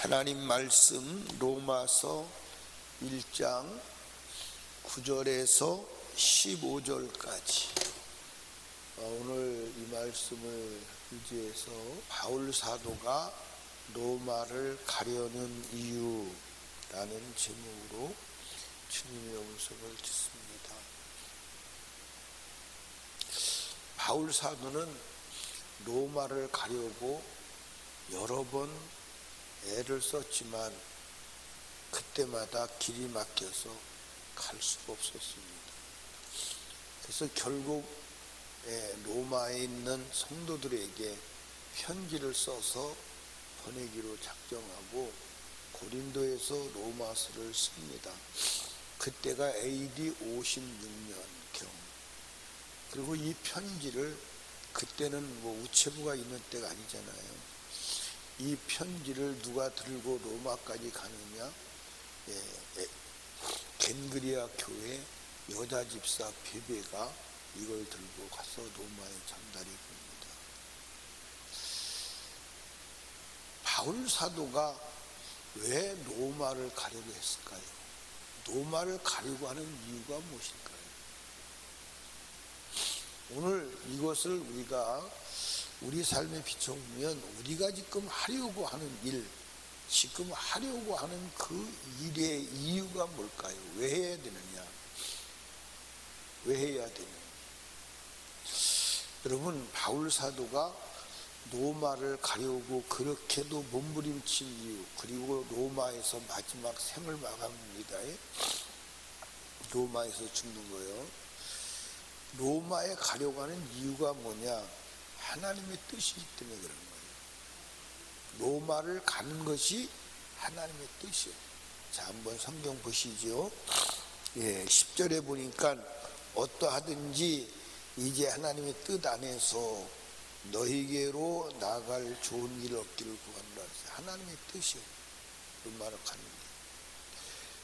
하나님 말씀 로마서 1장 9절에서 15절까지 어, 오늘 이 말씀을 의지해서 바울 사도가 로마를 가려는 이유라는 제목으로 주님의 음성을 듣습니다. 바울 사도는 로마를 가려고 여러 번 애를 썼지만 그때마다 길이 막혀서 갈 수가 없었습니다. 그래서 결국 예, 로마에 있는 성도들에게 편지를 써서 보내기로 작정하고 고린도에서 로마서를 씁니다. 그때가 AD 56년경. 그리고 이 편지를 그때는 뭐 우체부가 있는 때가 아니잖아요. 이 편지를 누가 들고 로마까지 가느냐? 예, 예, 겐그리아 교회 여자 집사 베베가 이걸 들고 가서 로마에 전달해 봅니다. 바울 사도가 왜 로마를 가려고 했을까요? 로마를 가려고 하는 이유가 무엇일까요? 오늘 이것을 우리가 우리 삶에 비춰보면 우리가 지금 하려고 하는 일, 지금 하려고 하는 그 일의 이유가 뭘까요? 왜 해야 되느냐? 왜 해야 되느냐? 여러분, 바울 사도가 로마를 가려고 그렇게도 몸부림친 이유, 그리고 로마에서 마지막 생을 마감합니다. 로마에서 죽는 거예요. 로마에 가려고 하는 이유가 뭐냐? 하나님의 뜻이기 때문에 그런 거예요. 로마를 가는 것이 하나님의 뜻이에요. 자, 한번 성경 보시죠. 예, 10절에 보니까 어떠하든지 이제 하나님의 뜻 안에서 너희에게로 나갈 좋은 일을 얻기를 구한다. 하나님의 뜻이에요. 로마를 가는 게.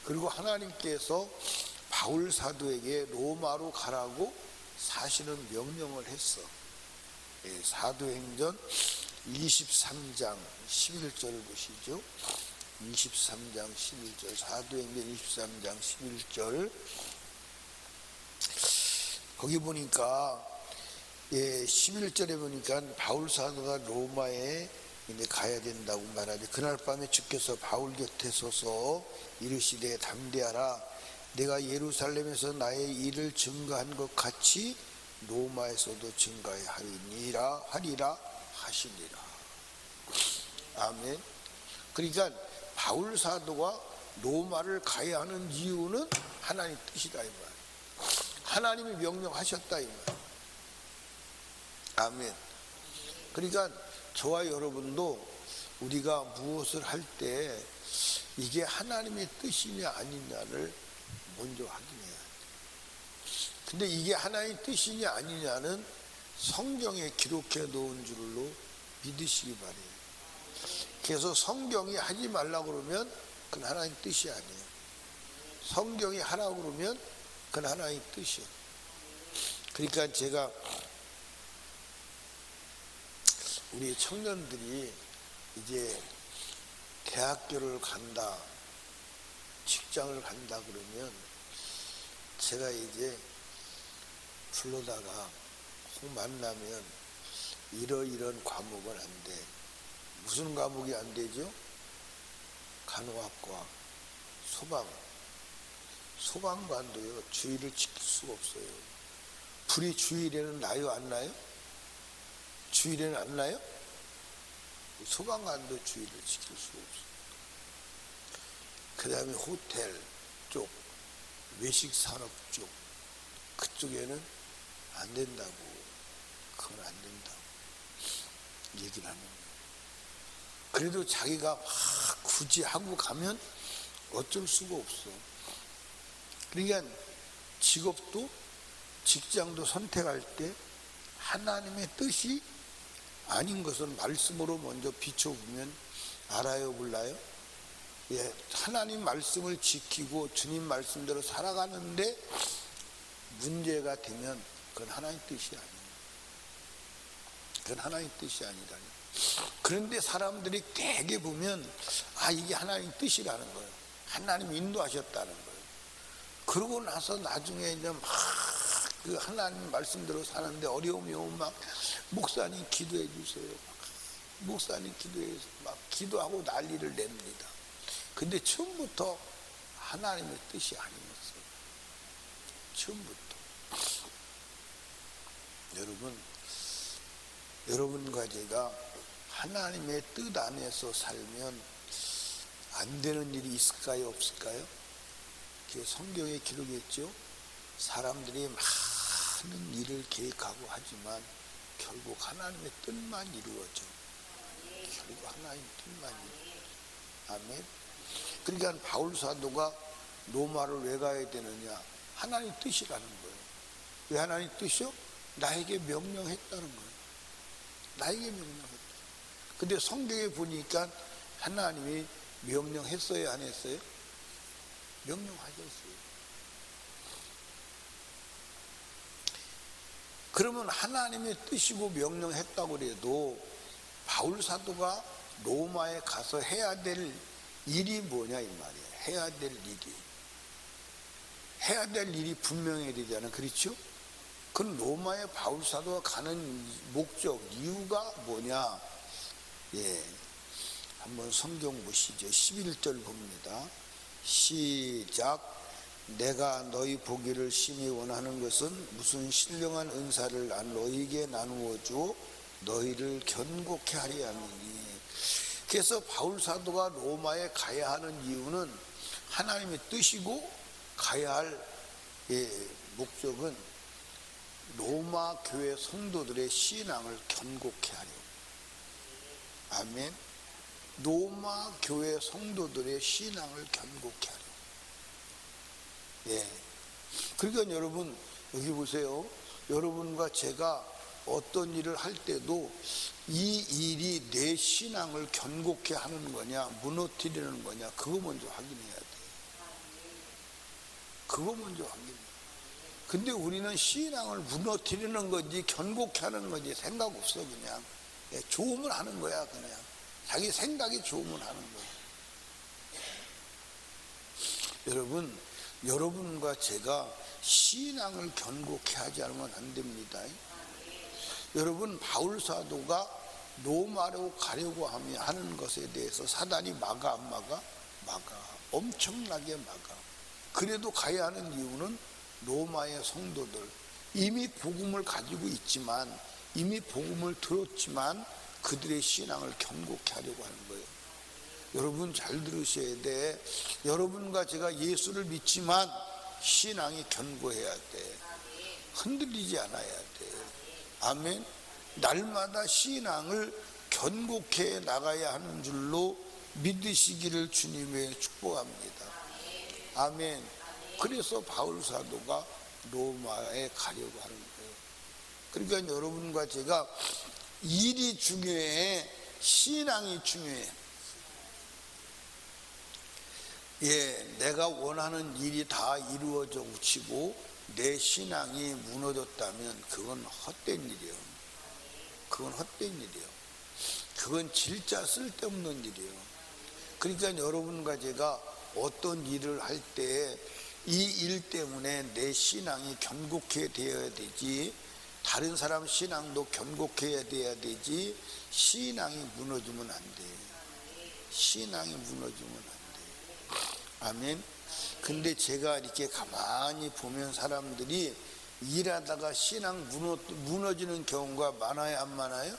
그리고 하나님께서 바울 사도에게 로마로 가라고 사실은 명령을 했어. 예, 사도행전 23장 11절을 보시죠. 23장 11절 사도행전 23장 11절. 거기 보니까 예, 11절에 보니까 바울 사도가 로마에 이제 가야 된다고 말하지 그날 밤에 주께서 바울 곁에 서서 이르시되 담대하라. 내가 예루살렘에서 나의 일을 증거한 것 같이 로마에서도 증거하리니라 하리라 하시니라. 아멘. 그러니까 바울 사도가 로마를 가야 하는 이유는 하나님 뜻이다 이 말. 하나님이 명령하셨다 이 말. 아멘. 그러니까 저와 여러분도 우리가 무엇을 할 때 이게 하나님의 뜻이냐 아니냐를 먼저 확인해야 돼. 근데 이게 하나의 뜻이냐 아니냐는 성경에 기록해 놓은 줄로 믿으시기 바래요. 그래서 성경이 하지 말라고 그러면 그건 하나의 뜻이 아니에요. 성경이 하라고 그러면 그건 하나의 뜻이에요. 그러니까 제가 우리 청년들이 이제 대학교를 간다, 직장을 간다 그러면 제가 이제 불러다가 혹 만나면 이러이런 과목은 안 돼. 무슨 과목이 안 되죠? 간호학과, 소방. 소방관도요, 주의를 지킬 수가 없어요. 불이 주일에는 나요, 안 나요? 주일에는 안 나요? 소방관도 주의를 지킬 수가 없어요. 그 다음에 호텔 쪽, 외식 산업 쪽, 그쪽에는 안 된다고, 그건 안 된다고 얘기를 하는 거예요. 그래도 자기가 막 굳이 하고 가면 어쩔 수가 없어. 그러니까 직업도 직장도 선택할 때 하나님의 뜻이 아닌 것은 말씀으로 먼저 비춰보면 알아요, 몰라요? 예, 하나님 말씀을 지키고 주님 말씀대로 살아가는데 문제가 되면 그건 하나님 뜻이 아니에요. 그건 하나님 뜻이 아니라니. 그런데 사람들이 대개 보면 아 이게 하나님 뜻이라는 거예요. 하나님 인도하셨다는 거예요. 그러고 나서 나중에 이제 막 그 하나님 말씀대로 사는데 어려움이 오면 막 목사님 기도해 주세요. 막 목사님 기도해서 막 기도하고 난리를 냅니다. 근데 처음부터 하나님의 뜻이 아니었어요. 처음부터. 여러분, 여러분과 제가 하나님의 뜻 안에서 살면 안 되는 일이 있을까요? 없을까요? 그 성경에 기록했죠. 사람들이 많은 일을 계획하고 하지만 결국 하나님의 뜻만 이루어져. 결국 하나님 뜻만 이루어져. 아멘. 그러니까 바울 사도가 로마를 왜 가야 되느냐? 하나님 뜻이라는 거예요. 왜 하나님 뜻이요? 나에게 명령했다는 거예요. 나에게 명령했다. 근데 성경에 보니까 하나님이 명령했어요, 안 했어요? 명령하셨어요. 그러면 하나님의 뜻이고 명령했다고 그래도 바울 사도가 로마에 가서 해야 될 일이 뭐냐 이 말이에요. 해야 될 일이. 해야 될 일이 분명해야 되잖아요. 그렇죠? 그럼 로마에 바울 사도가 가는 목적, 이유가 뭐냐? 예. 한번 성경 보시죠. 11절 봅니다. 시작. 내가 너희 보기를 심히 원하는 것은 무슨 신령한 은사를 난 너희에게 나누어 주 너희를 견고케 하리 함이니. 그래서 바울 사도가 로마에 가야 하는 이유는 하나님의 뜻이고 가야 할 예, 목적은 로마 교회 성도들의 신앙을 견고케 하려. 아멘. 로마 교회 성도들의 신앙을 견고케 하려. 예. 그러니까 여러분 여기 보세요. 여러분과 제가 어떤 일을 할 때도 이 일이 내 신앙을 견고케 하는 거냐, 무너뜨리는 거냐, 그거 먼저 확인해야 돼. 그거 먼저 확인해. 근데 우리는 신앙을 무너뜨리는 건지 견고케 하는 건지 생각 없어 그냥 예, 좋으면 하는 거야 그냥 자기 생각이 좋으면 하는 거야. 여러분, 여러분과 제가 신앙을 견고케 하지 않으면 안 됩니다. 여러분 바울 사도가 로마로 가려고 하며 하는 것에 대해서 사단이 막아 안 막아? 막아. 엄청나게 막아. 그래도 가야 하는 이유는 로마의 성도들 이미 복음을 가지고 있지만 이미 복음을 들었지만 그들의 신앙을 견고케 하려고 하는 거예요. 여러분 잘 들으셔야 돼. 여러분과 제가 예수를 믿지만 신앙이 견고해야 돼. 흔들리지 않아야 돼. 아멘. 날마다 신앙을 견고케 나가야 하는 줄로 믿으시기를 주님의 축복합니다. 아멘. 그래서 바울 사도가 로마에 가려고 하는 거예요. 그러니까 여러분과 제가 일이 중요해. 신앙이 중요해. 예, 내가 원하는 일이 다 이루어져 우치고 내 신앙이 무너졌다면 그건 헛된 일이에요. 그건 헛된 일이에요. 그건 진짜 쓸데없는 일이에요. 그러니까 여러분과 제가 어떤 일을 할 때 이 일 때문에 내 신앙이 견고해 되어야 되지 다른 사람 신앙도 견고해야 돼야 되지 신앙이 무너지면 안 돼. 신앙이 무너지면 안 돼. 아멘. 근데 제가 이렇게 가만히 보면 사람들이 일하다가 신앙 무너, 무너지는 경우가 많아요, 안 많아요?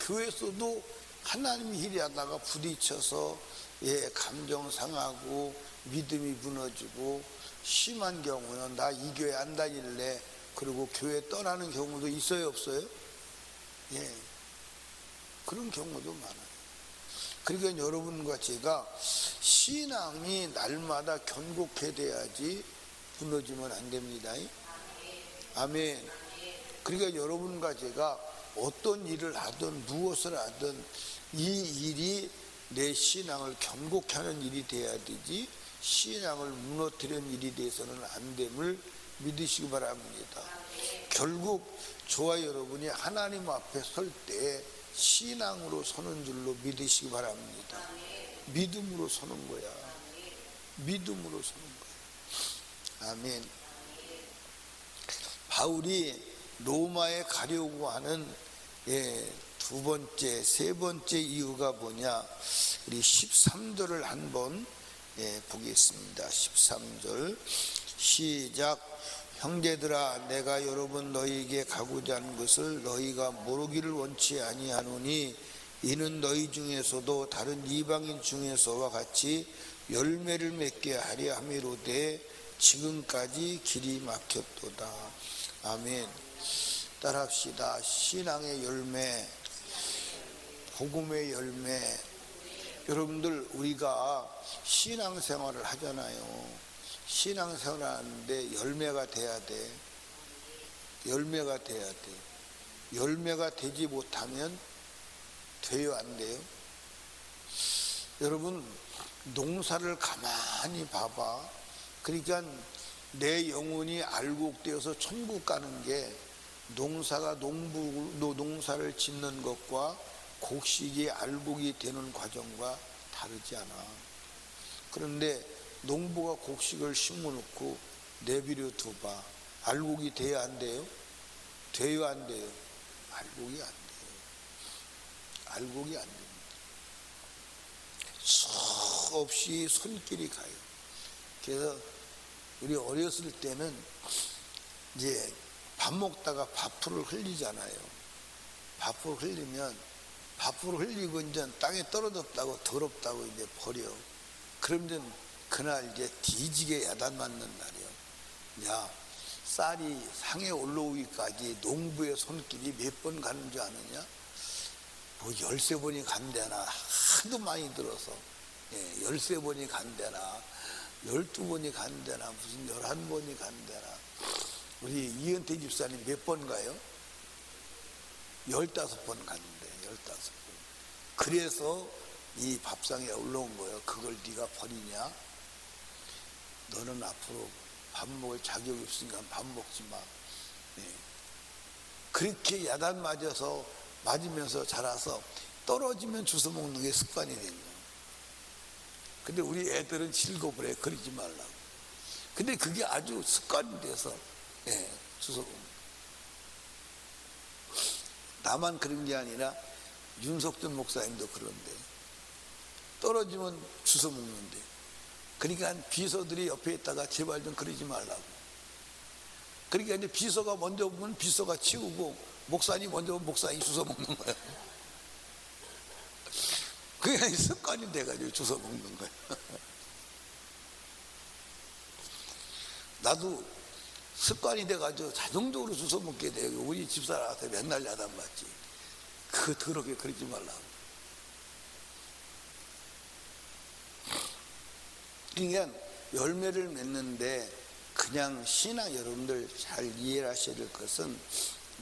교회에서도 하나님이 일하다가 부딪혀서 예, 감정 상하고 믿음이 무너지고 심한 경우는 나 이 교회 안 다닐래 그리고 교회 떠나는 경우도 있어요, 없어요? 예. 그런 경우도 많아요. 그러니까 여러분과 제가 신앙이 날마다 견고해 돼야지 무너지면 안 됩니다. 아멘. 그러니까 여러분과 제가 어떤 일을 하든 무엇을 하든 이 일이 내 신앙을 견고케 하는 일이 돼야 되지 신앙을 무너뜨리는 일이 돼서는 안 됨을 믿으시기 바랍니다. 결국 저와 여러분이 하나님 앞에 설 때 신앙으로 서는 줄로 믿으시기 바랍니다. 믿음으로 서는 거야. 믿음으로 서는 거야. 아멘. 바울이 로마에 가려고 하는 예, 두 번째, 세 번째 이유가 뭐냐? 우리 13절을 한번 예, 보겠습니다. 13절 시작. 형제들아 내가 여러분 너희에게 가고자 하는 것을 너희가 모르기를 원치 아니하노니 이는 너희 중에서도 다른 이방인 중에서와 같이 열매를 맺게 하려 함이로되 지금까지 길이 막혔도다. 아멘. 따라합시다. 신앙의 열매, 복음의 열매. 여러분들 우리가 신앙생활을 하잖아요. 신앙생활 하는데 열매가 돼야 돼. 열매가 돼야 돼. 열매가 되지 못하면 돼요, 안 돼요? 여러분, 농사를 가만히 봐봐. 그러니까 내 영혼이 알곡되어서 천국 가는 게 농사가 농부, 노- 농사를 짓는 것과 곡식이 알곡이 되는 과정과 다르지 않아. 그런데 농부가 곡식을 심어놓고 내비려 둬봐. 알곡이 돼야 안 돼요? 돼요, 안 돼요? 알곡이 안 돼요. 알곡이 안 됩니다. 수없이 손길이 가요. 그래서 우리 어렸을 때는 이제 밥 먹다가 밥풀을 흘리잖아요. 밥풀 흘리면 밥풀 흘리고 이제 땅에 떨어졌다고 더럽다고 이제 버려. 그러면 그날 이제 뒤지게 야단 맞는 날이요. 야, 쌀이 상에 올라오기까지 농부의 손길이 몇 번 가는 줄 아느냐? 뭐 열세 번이 간대나 하도 많이 들어서 예, 열세 번이 간대나 열두 번이 간대나 무슨 열한 번이 간대나 우리 이은태 집사님 몇 번 가요? 열다섯 번 갔는데 열다섯 번 그래서 이 밥상에 올라온 거예요 그걸 네가 버리냐 너는 앞으로 밥 먹을 자격이 없으니까 밥 먹지 마 예. 그렇게 야단 맞아서 맞으면서 자라서 떨어지면 주워 먹는 게 습관이 된 거예요. 근데 우리 애들은 즐거워해 그러지 말라고. 근데 그게 아주 습관이 돼서 예, 주워 먹는 나만 그런 게 아니라 윤석준 목사님도 그런데 떨어지면 주워 먹는데 그러니까 비서들이 옆에 있다가 제발 좀 그러지 말라고. 그러니까 이제 비서가 먼저 보면 비서가 치우고 목사님 먼저 보면 목사님 주워 먹는 거야. 그게 습관이 돼가지고 주워 먹는 거야. 나도 습관이 돼가지고 자동적으로 주워 먹게 돼. 우리 집사람한테 맨날 야단 맞지. 그 더럽게 그러지 말라고. 그러니까 열매를 맺는데 그냥 신앙 여러분들 잘 이해를 하셔야 될 것은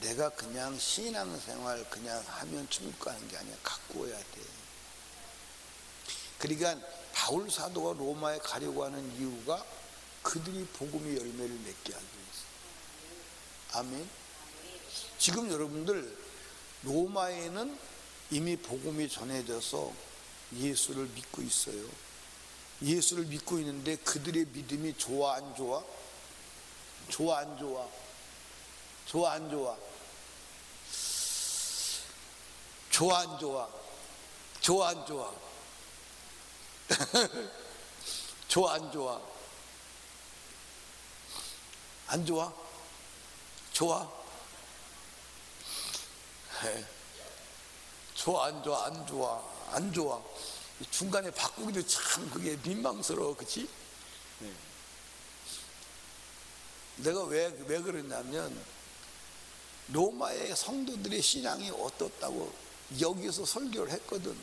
내가 그냥 신앙생활 그냥 하면 천국 가는 게 아니야. 갖고 와야 돼. 그러니까 바울 사도가 로마에 가려고 하는 이유가 그들이 복음의 열매를 맺게 하기 위해서. 아멘. 지금 여러분들 로마에는 이미 복음이 전해져서 예수를 믿고 있어요 예수를 믿고 있는데 그들의 믿음이 좋아 안 좋아? 좋아 안 좋아? 좋아 안 좋아? 좋아 안 좋아? 좋아 안 좋아? 좋아 안 좋아? 안 좋아? 좋아? 네. 좋아 안 좋아? 안 좋아? 안 좋아? 중간에 바꾸기도 참 그게 민망스러워, 그치? 네. 내가 왜, 왜 그러냐면, 로마의 성도들의 신앙이 어떻다고 여기서 설교를 했거든.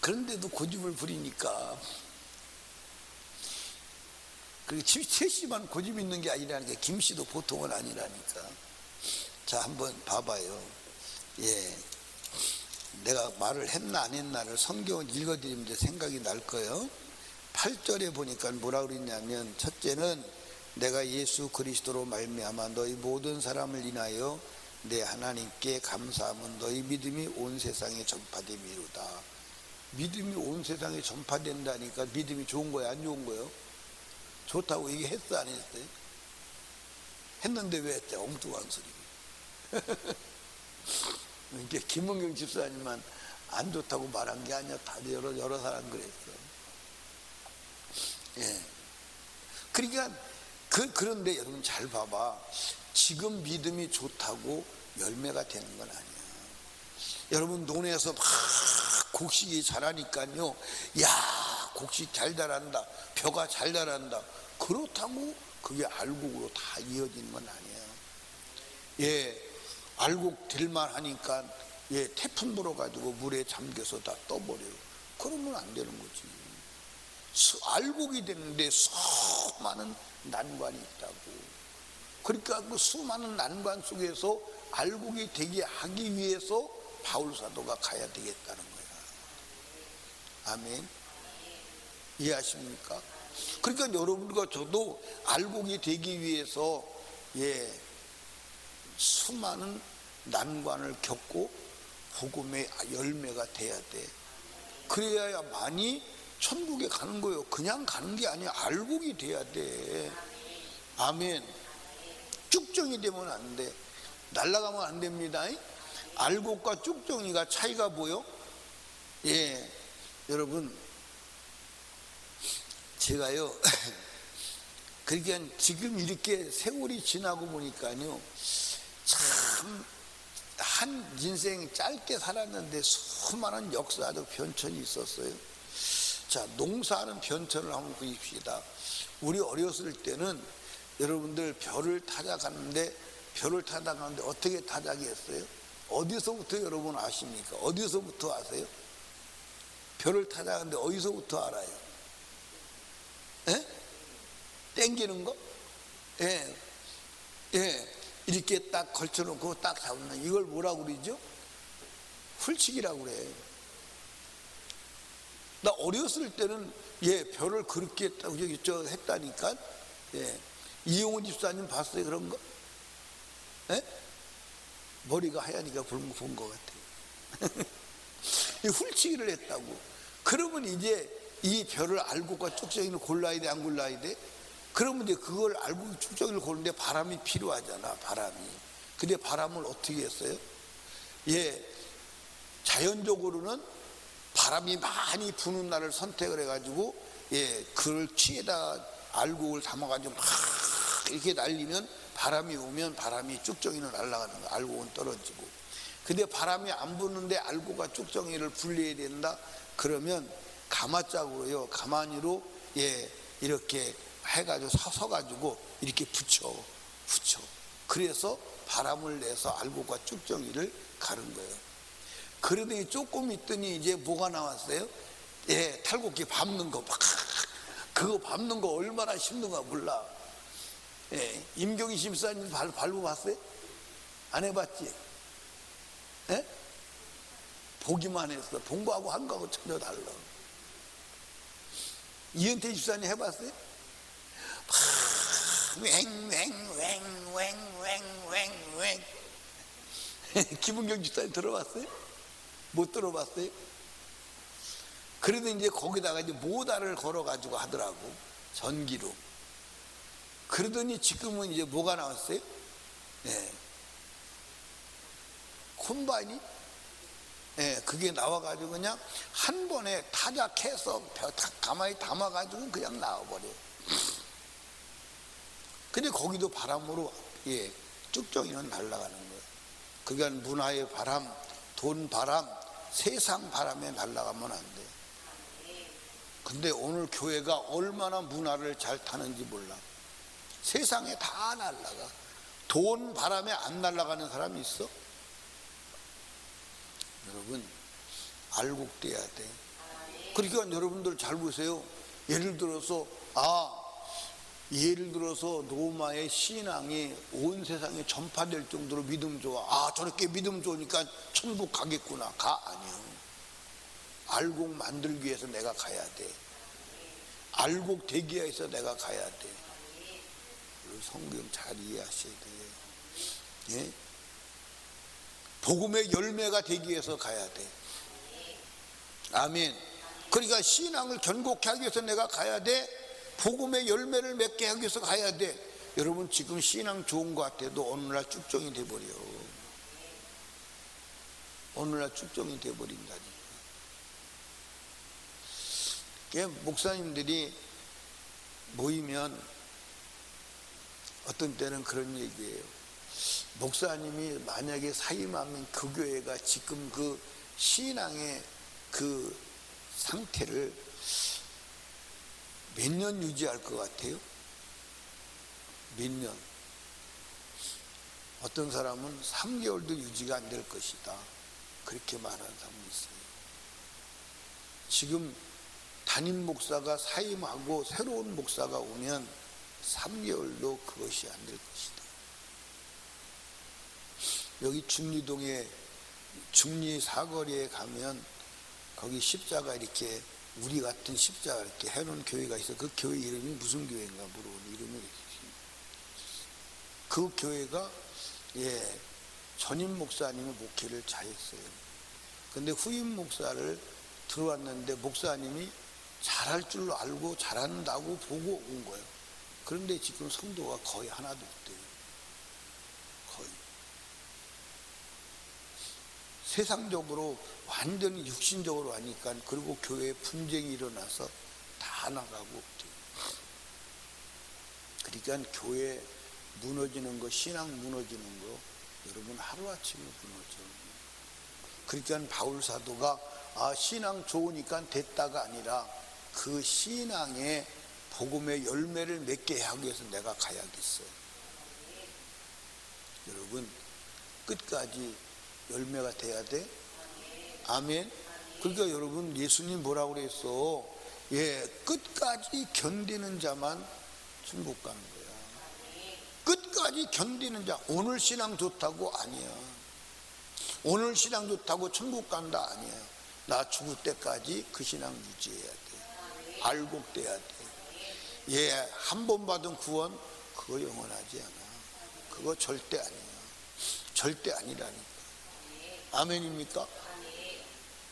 그런데도 고집을 부리니까, 그리고 최 씨만 고집 있는 게 아니라는 게 김씨도 보통은 아니라니까. 자, 한번 봐봐요. 예. 내가 말을 했나 안 했나를 성경을 읽어드리면 생각이 날 거예요. 8절에 보니까 뭐라 그랬냐면 첫째는 내가 예수 그리스도로 말미암아 너희 모든 사람을 인하여 내 하나님께 감사하면 너희 믿음이 온 세상에 전파됨이로다. 믿음이 온 세상에 전파된다니까 믿음이 좋은 거야 안 좋은 거요? 좋다고 이게 했어 안 했어요? 했는데 왜 했대? 엉뚱한 소리. 이게 김은경 집사님만 안 좋다고 말한 게 아니야. 다들 여러 여러 사람 그랬어. 예. 그러니까 그 그런데 여러분 잘 봐봐. 지금 믿음이 좋다고 열매가 되는 건 아니야. 여러분 논에서 막 곡식이 자라니까요. 야, 곡식 잘 자란다. 벼가 잘 자란다. 그렇다고 그게 알곡으로 다 이어지는 건 아니에요. 예, 알곡 될만 하니까 예, 태풍 불어가지고 물에 잠겨서 다 떠버려요. 그러면 안 되는 거지. 수, 알곡이 되는데 수많은 난관이 있다고. 그러니까 그 수많은 난관 속에서 알곡이 되게 하기 위해서 바울 사도가 가야 되겠다는 거야. 아멘. 이해하십니까? 그러니까 여러분과 저도 알곡이 되기 위해서 예 수많은 난관을 겪고 복음의 열매가 돼야 돼. 그래야만이 천국에 가는 거예요. 그냥 가는 게 아니야. 알곡이 돼야 돼. 아멘. 쭉정이 되면 안 돼. 날아가면 안 됩니다. 알곡과 쭉정이가 차이가 뭐요? 예, 여러분, 제가요, 그러니까 지금 이렇게 세월이 지나고 보니까요, 참, 한 인생 짧게 살았는데 수많은 역사적 변천이 있었어요. 자, 농사하는 변천을 한번 보십시다. 우리 어렸을 때는 여러분들 별을 타작하는데 별을 타작하는데 어떻게 타작했어요? 어디서부터 여러분 아십니까? 어디서부터 아세요? 별을 타작하는데 어디서부터 알아요? 예? 땡기는 거? 예. 예. 이렇게 딱 걸쳐놓고 딱 잡는 이걸 뭐라고 그러죠? 훌치기라고 그래. 나 어렸을 때는 예 별을 그렇게 했다고 저 했다니까 예 이용훈 집사님 봤어요 그런 거? 예? 머리가 하얘니까 본것 같아요. 이 훌치기를 했다고. 그러면 이제 이 별을 알고가 쭉정이를 골라야 돼, 안 골라야 돼? 그러면 이제 그걸 알고 쭉정이를 고르는데 바람이 필요하잖아, 바람이. 근데 바람을 어떻게 했어요? 예, 자연적으로는 바람이 많이 부는 날을 선택을 해가지고, 예, 그걸 취에다 알곡을 담아가지고 막 이렇게 날리면 바람이 오면 바람이 쭉정이는 날아가는 거, 알곡은 떨어지고. 근데 바람이 안 부는데 알고가 쭉정이를 분리해야 된다. 그러면 가마짝으로요. 가만히로 예 이렇게 해가지고 서서가지고 이렇게 붙여 붙여. 그래서 바람을 내서 알고가 쭉정이를 가는 거예요. 그러더니 조금 있더니 이제 뭐가 나왔어요? 예 탈곡기 밟는 거 막. 그거 밟는 거 얼마나 힘든가 몰라. 예, 임경희 심사님 발, 밟아봤어요? 안 해봤지? 예? 보기만 했어. 본 거하고 한 거하고 전혀 달라. 이은태 집사님 해봤어요? 왱왱왱왱왱왱왱 김은경 집사님 들어봤어요? 못 들어봤어요? 그래도 이제 거기다가 이제 모다를 걸어가지고 하더라고. 전기로. 그러더니 지금은 이제 뭐가 나왔어요? 네. 콤바인이? 예, 그게 나와가지고 그냥 한 번에 타작해서 가만히 담아가지고 그냥 나와버려. 근데 거기도 바람으로, 예, 쭉정이는 날아가는 거예요. 그러니까 문화의 바람, 돈 바람, 세상 바람에 날아가면 안 돼. 근데 오늘 교회가 얼마나 문화를 잘 타는지 몰라. 세상에 다 날아가. 돈 바람에 안 날아가는 사람이 있어? 여러분 알곡돼야 돼. 그러니까 여러분들 잘 보세요. 예를 들어서 아 예를 들어서 로마의 신앙이 온 세상에 전파될 정도로 믿음 좋아. 아 저렇게 믿음 좋으니까 천국 가겠구나. 가 아니요. 알곡 만들기 위해서 내가 가야 돼. 알곡 되기 위해서 내가 가야 돼. 성경 잘 이해하셔야 돼요. 예? 복음의 열매가 되기 위해서 가야 돼. 아멘. 그러니까 신앙을 견고케 하기 위해서 내가 가야 돼. 복음의 열매를 맺게 하기 위해서 가야 돼. 여러분 지금 신앙 좋은 것 같아도 오늘날 쭉정이 돼버려. 오늘날 쭉정이 돼버린다니까. 그 목사님들이 모이면 어떤 때는 그런 얘기예요. 목사님이 만약에 사임하면 그 교회가 지금 그 신앙의 그 상태를 몇 년 유지할 것 같아요? 몇 년? 어떤 사람은 3개월도 유지가 안 될 것이다. 그렇게 말하는 사람이 있어요. 지금 담임 목사가 사임하고 새로운 목사가 오면 3개월도 그것이 안 될 것이다. 여기 중리동에 중리 사거리에 가면 거기 십자가 이렇게 우리 같은 십자가 이렇게 해놓은 교회가 있어. 그 교회 이름이 무슨 교회인가 물어보는 이름이. 그 교회가 예 전임 목사님의 목회를 잘했어요. 근데 후임 목사를 들어왔는데 목사님이 잘할 줄로 알고 잘한다고 보고 온 거예요. 그런데 지금 성도가 거의 하나도 없대요. 거의. 세상적으로 완전히 육신적으로 하니까 그리고 교회에 분쟁이 일어나서 다 나가고. 그러니까 교회 무너지는 거, 신앙 무너지는 거, 여러분 하루아침에 무너져요. 그러니까 바울 사도가 아, 신앙 좋으니까 됐다가 아니라 그 신앙의 복음의 열매를 맺게 하기 위해서 내가 가야겠어요. 여러분, 끝까지 열매가 돼야 돼? 아멘. 그러니까 여러분, 예수님 뭐라고 그랬어? 예, 끝까지 견디는 자만 천국 가는 거야. 끝까지 견디는 자, 오늘 신앙 좋다고 아니야. 오늘 신앙 좋다고 천국 간다 아니에요. 나 죽을 때까지 그 신앙 유지해야 돼. 알곡돼야 돼. 예, 한 번 받은 구원 그거 영원하지 않아. 그거 절대 아니야. 절대 아니라니까. 아멘입니까?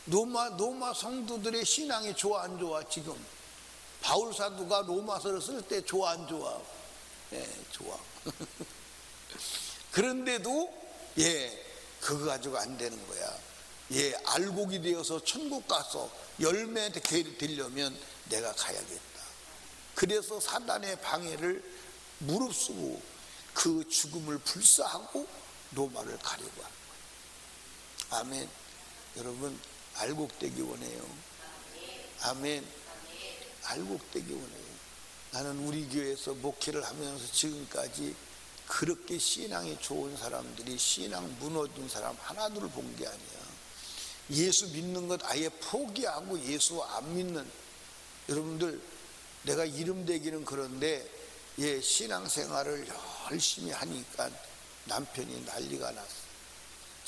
로마 로마 성도들의 신앙이 좋아 안 좋아 지금 바울 사도가 로마서를 쓸 때 좋아 안 좋아? 예, 좋아. 그런데도 예, 그거 가지고 안 되는 거야. 예, 알곡이 되어서 천국 가서 열매 되려면 내가 가야겠다. 그래서 사단의 방해를 무릅쓰고 그 죽음을 불사하고 로마를 가려고 거예요. 아멘. 여러분, 알곡되기 원해요. 아멘. 알곡되기 원해요. 나는 우리 교회에서 목회를 하면서 지금까지 그렇게 신앙이 좋은 사람들이 신앙 무너진 사람 하나둘 본 게 아니야. 예수 믿는 것 아예 포기하고 예수 안 믿는 여러분들 내가 이름 대기는 그런데 예, 신앙생활을 열심히 하니까 남편이 난리가 났어.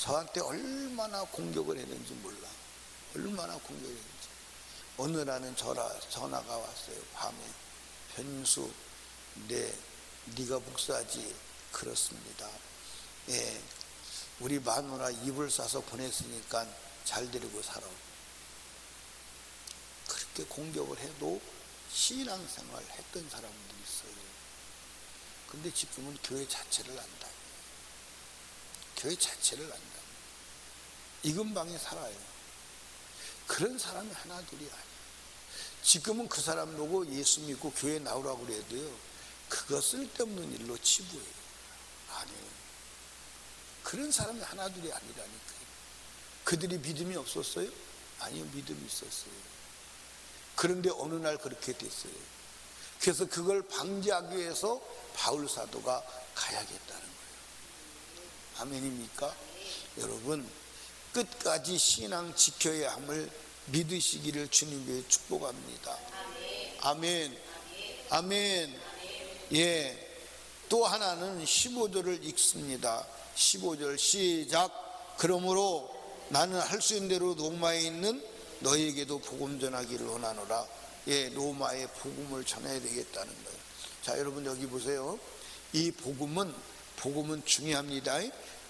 저한테 얼마나 공격을 했는지 몰라. 얼마나 공격을 했는지. 어느 날은 전화, 전화가 왔어요. 밤에. 현수, 네, 네가 목사지. 그렇습니다. 예, 우리 마누라 입을 싸서 보냈으니까 잘 데리고 살아. 그렇게 공격을 해도 신앙생활 했던 사람들이 있어요. 근데 지금은 교회 자체를 안다. 교회 자체를 안다. 이근방에 살아요. 그런 사람이 하나 둘이 아니야. 지금은 그 사람 보고 예수 믿고 교회 나오라고 그래도요. 그거 쓸데없는 일로 치부해요. 아니에요. 그런 사람이 하나 둘이 아니라니까요. 그들이 믿음이 없었어요? 아니요, 믿음이 있었어요. 그런데 어느 날 그렇게 됐어요. 그래서 그걸 방지하기 위해서 바울 사도가 가야겠다는 거예요. 아멘입니까? 여러분, 끝까지 신앙 지켜야 함을 믿으시기를 주님께 축복합니다. 아멘. 아멘. 예. 또 하나는 15절을 읽습니다. 15절 시작. 그러므로 나는 할 수 있는 대로 로마에 있는 너에게도 복음 전하기를 원하노라. 예, 로마에 복음을 전해야 되겠다는 거예요. 자, 여러분 여기 보세요. 이 복음은 복음은 중요합니다.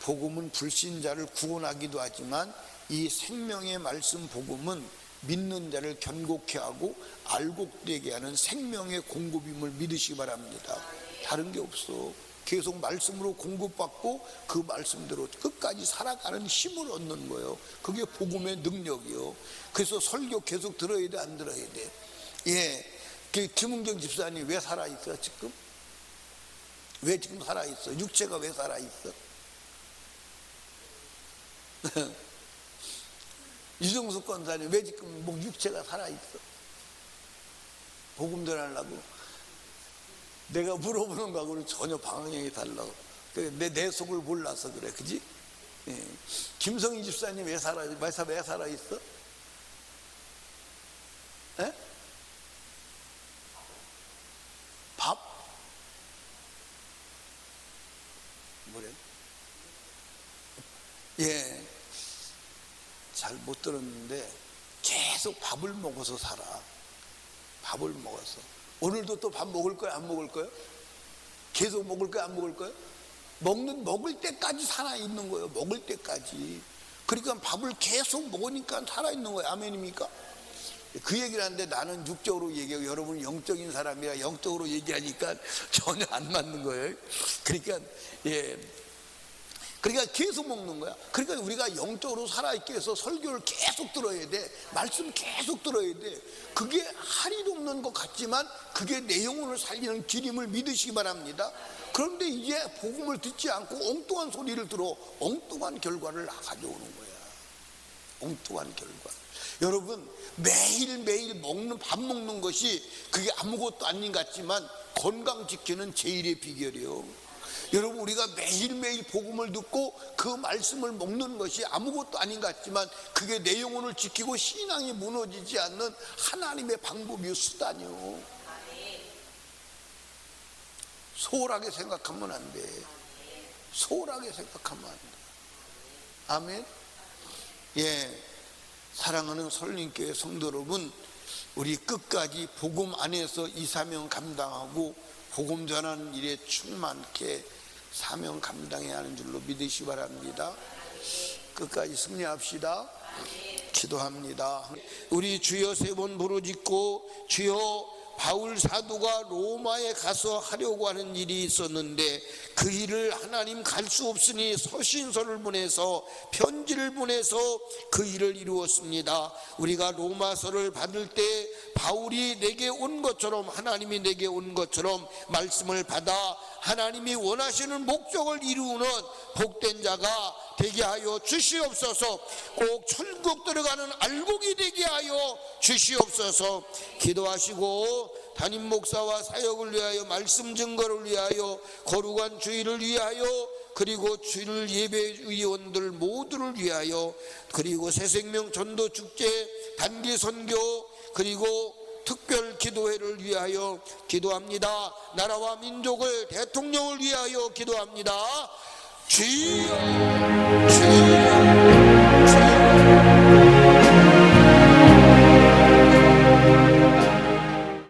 복음은 불신자를 구원하기도 하지만 이 생명의 말씀 복음은 믿는 자를 견고케 하고 알곡되게 하는 생명의 공급임을 믿으시기 바랍니다. 다른 게 없어. 계속 말씀으로 공급받고 그 말씀대로 끝까지 살아가는 힘을 얻는 거예요. 그게 복음의 능력이요. 그래서 설교 계속 들어야 돼, 안 들어야 돼. 예. 그 김은경 집사님 왜 살아있어, 지금? 왜 지금 살아있어? 육체가 왜 살아있어? 이정숙 권사님 왜 지금 목 육체가 살아있어? 복음 전하려고 내가 물어보는 거하고는 전혀 방향이 달라고 그 내, 내 속을 몰라서 그래 그지? 예. 김성희 집사님 왜 살아, 왜, 살- 왜 살아있어? 예? 밥? 뭐래? 예. 잘 못 들었는데 계속 밥을 먹어서 살아. 밥을 먹어서. 오늘도 또 밥 먹을 거야, 안 먹을 거야? 계속 먹을 거야, 안 먹을 거야? 먹는, 먹을 때까지 살아있는 거예요. 먹을 때까지. 그러니까 밥을 계속 먹으니까 살아있는 거예요. 아멘입니까? 그 얘기를 하는데 나는 육적으로 얘기하고 여러분은 영적인 사람이라 영적으로 얘기하니까 전혀 안 맞는 거예요. 그러니까, 예. 그러니까 계속 먹는 거야. 그러니까 우리가 영적으로 살아있기 위해서 설교를 계속 들어야 돼. 말씀 계속 들어야 돼. 그게 할일 없는 것 같지만 그게 내 영혼을 살리는 기림을 믿으시기 바랍니다. 그런데 이제 복음을 듣지 않고 엉뚱한 소리를 들어 엉뚱한 결과를 가져오는 거야. 엉뚱한 결과. 여러분 매일매일 먹는 밥 먹는 것이 그게 아무것도 아닌 것 같지만 건강 지키는 제일의 비결이요. 여러분 우리가 매일매일 복음을 듣고 그 말씀을 먹는 것이 아무것도 아닌 것 같지만 그게 내 영혼을 지키고 신앙이 무너지지 않는 하나님의 방법이요 수단이요. 소홀하게 생각하면 안 돼. 소홀하게 생각하면 안 돼. 아멘. 예. 사랑하는 설림교회 성도 여러분, 우리 끝까지 복음 안에서 이 사명 감당하고 복음 전하는 일에 충만케 사명 감당해야 하는 줄로 믿으시 기 바랍니다. 끝까지 승리합시다. 기도합니다. 우리 주여 세 번 부르짖고 주여 바울 사도가 로마에 가서 하려고 하는 일이 있었는데 그 일을 하나님 갈 수 없으니 서신서를 보내서 편지를 보내서 그 일을 이루었습니다. 우리가 로마서를 받을 때 바울이 내게 온 것처럼 하나님이 내게 온 것처럼 말씀을 받아 하나님이 원하시는 목적을 이루는 복된 자가 되게 하여 주시옵소서 꼭 천국 들어가는 알곡이 되게 하여 주시옵소서 기도하시고 담임 목사와 사역을 위하여 말씀 증거를 위하여 거룩한 주의를 위하여 그리고 주일 예배 위원들 모두를 위하여 그리고 새생명 전도 축제 단기 선교 그리고 특별 기도회를 위하여 기도합니다. 나라와 민족을 대통령을 위하여 기도합니다. 주여 주여 주여